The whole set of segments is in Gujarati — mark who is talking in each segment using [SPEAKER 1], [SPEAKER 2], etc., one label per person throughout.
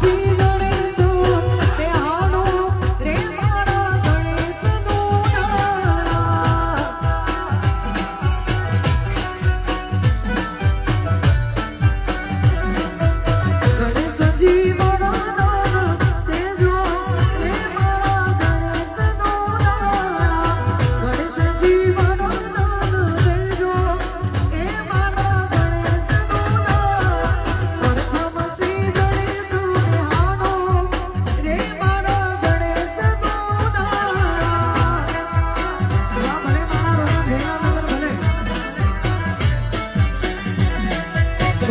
[SPEAKER 1] see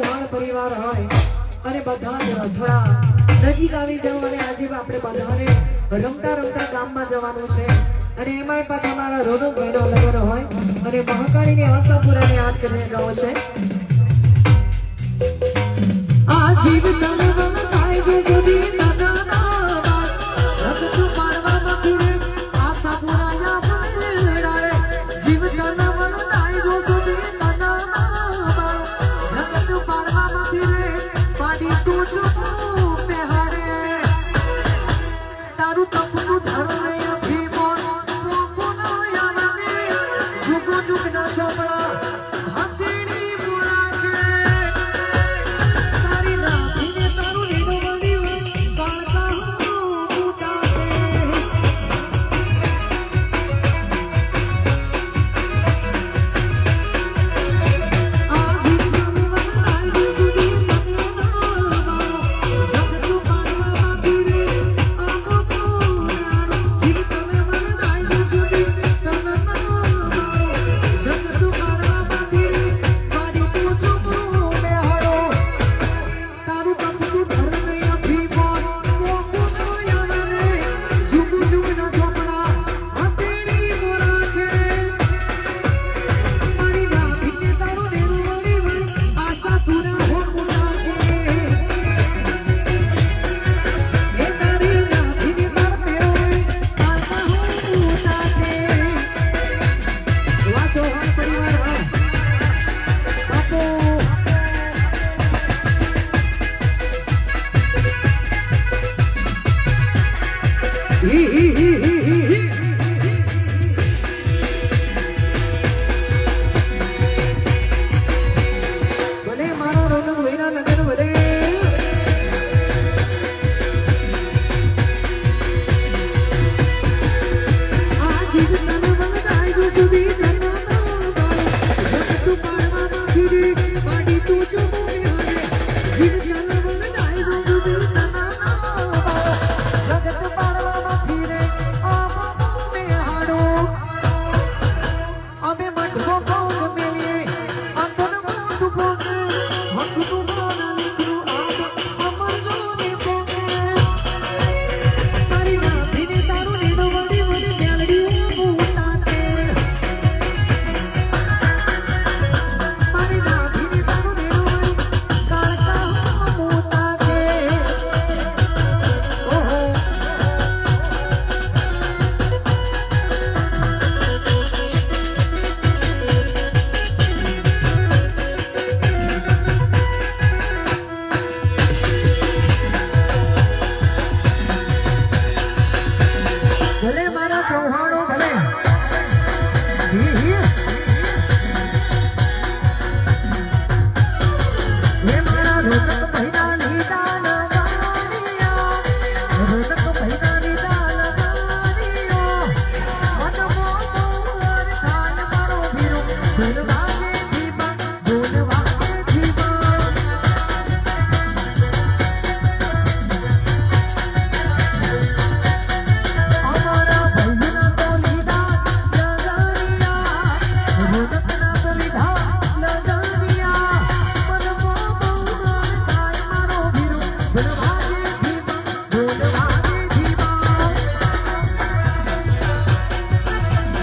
[SPEAKER 1] આપણું વાણ પરિવાર હોય, અને બધાને થોડા નજીક આવી જવું અને આજે આપણે બધાને રમતા રમતા ગામમાં જવાનું છે. અને એમાંય પાછા મારા રોનો ભાઈનો લગ્ન હોય, અને મહાકાળીની આશાપુરાને યાદ કરીને ગયો છે. આ જીવ થાય જો સુધી તન hee hee hee hee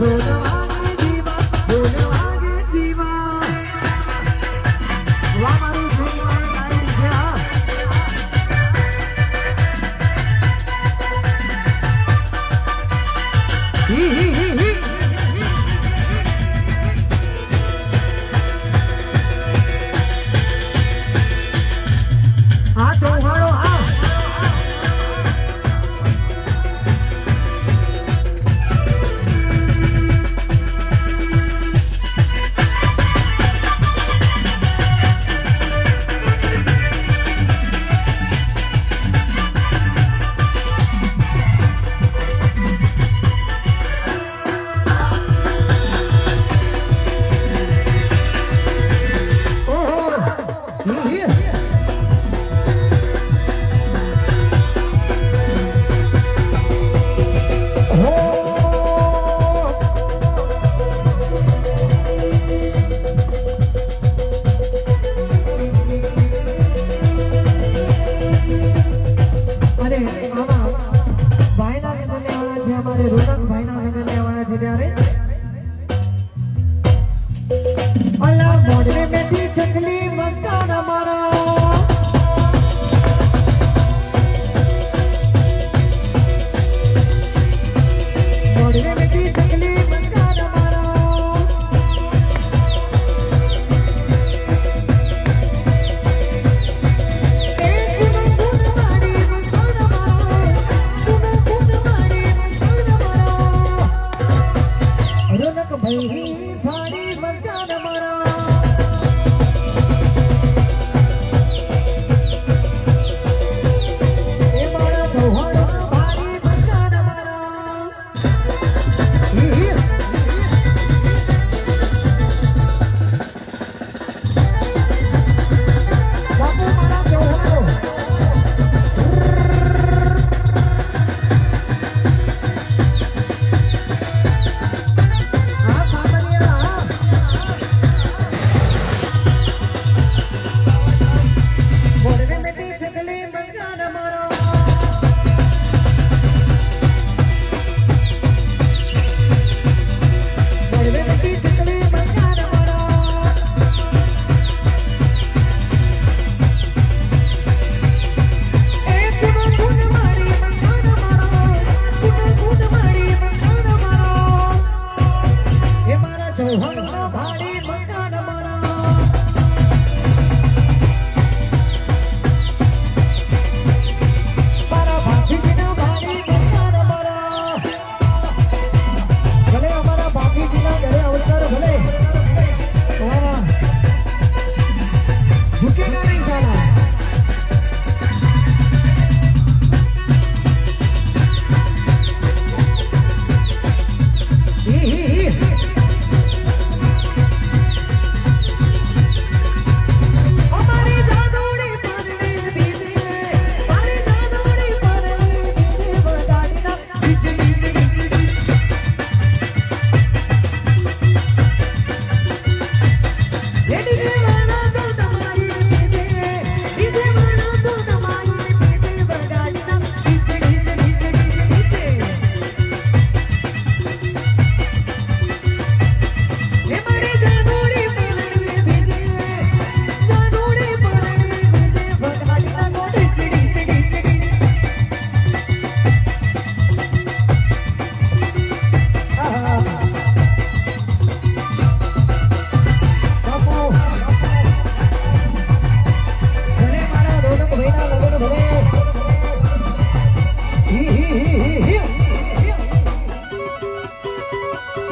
[SPEAKER 1] Good. ही भारी मस्तान मरा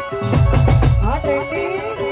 [SPEAKER 1] Thank you.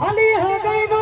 [SPEAKER 1] ಅಲಿ ಹಗೈನ